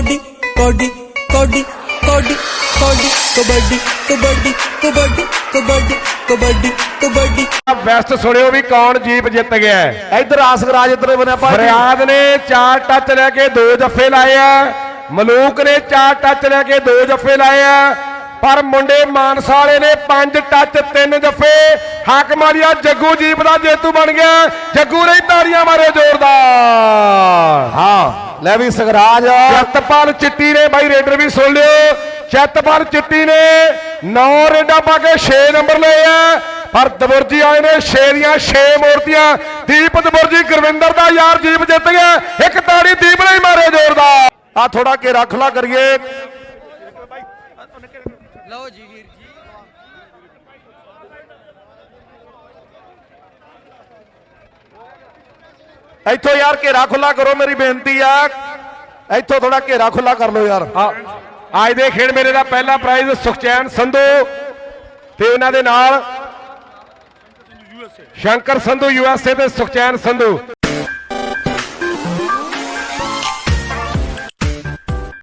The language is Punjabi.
ਕੋਡੀ ਕੋਡੀ ਕੋਡੀ ਕੋਡੀ ਕੋਡੀ ਕਬੱਡੀ ਕਬੱਡੀ ਕਬੱਡੀ ਕਬੱਡੀ ਕਬੱਡੀ ਕਬੱਡੀ ਬੈਸਟ ਸੁਣਿਓ ਵੀ ਕੌਣ ਜੀਪ ਜਿੱਤ ਗਿਆ ਹੈ। ਇੱਧਰ ਆਸਗਰਾਜ ਇੱਧਰ ਬਣੇ ਆਪਾਂ ਫਰਿਆਦ ਨੇ ਚਾਰ ਟੱਚ ਲੈ ਕੇ ਦੋ ਜੱਫੇ ਲਾਏ ਆ ਮਲੂਕ ਨੇ ਚਾਰ ਟੱਚ ਲੈ ਕੇ ਦੋ ਜੱਫੇ ਲਾਏ ਆ ਪਰ ਮੁੰਡੇ ਮਾਨਸਾ ਵਾਲੇ ਨੇ ਪੰਜ ਟੱਚ ਤਿੰਨ ਜੱਫੇ ਹੱਕ ਮਾਰਿਆ ਜੱਗੂ ਜੀਪ ਦਾ ਜੇਤੂ ਬਣ ਗਿਆ ਜੱਗੂ ਨੇ ਤਾੜੀਆਂ ਮਾਰੇ ਜੋ ਲੈ ਵੀ ਸਗਰਾਜ। ਚਤਪਾਲ ਚਿੱਟੀ ਨੇ ਬਾਈ ਰੇਡਰ ਵੀ ਸੁਣ ਲਿਓ। ਚਤਪਾਲ ਚਿੱਟੀ ਨੇ 9 ਰੇਡਾਂ ਪਾ ਕੇ 6 ਨੰਬਰ ਲਏ ਆ। ਪਰ ਦਬੁਰਜੀ ਆਏ ਨੇ 6 ਦੀਆਂ 6 ਮੂਰਤੀਆਂ ਦੀਪ ਦਬੁਰਜੀ ਗੁਰਵਿੰਦਰ ਦਾ ਯਾਰ ਜੀਪ ਜਿੱਤ ਗਿਆ। ਇੱਕ ਤਾੜੀ ਦੀਪ ਨੇ ਮਾਰੇ ਜ਼ੋਰਦਾਰ। ਆ ਥੋੜਾ ਘੇਰਾ ਖੁੱਲਾ ਕਰੀਏ। ਲਓ ਜੀ ਵੀਰ ਜੀ। ਇੱਥੋਂ ਯਾਰ ਘੇਰਾ ਖੁੱਲਾ ਕਰੋ ਮੇਰੀ ਬੇਨਤੀ ਆ। ਇੱਥੋਂ ਥੋੜਾ ਘੇਰਾ ਖੁੱਲਾ ਕਰ ਲਓ ਯਾਰ। ਆ- ਅੱਜ ਦੇ ਖੇਡ ਮੇਲੇ ਦਾ ਪਹਿਲਾ ਪ੍ਰਾਈਜ਼ ਸੁਖਚੈਨ ਸੰਧੂ ਤੇ ਉਹਨਾਂ ਦੇ ਨਾਲ ਸ਼ੰਕਰ ਸੰਧੂ ਯੂਐਸਏ ਤੇ ਸੁਖਚੈਨ ਸੰਧੂ।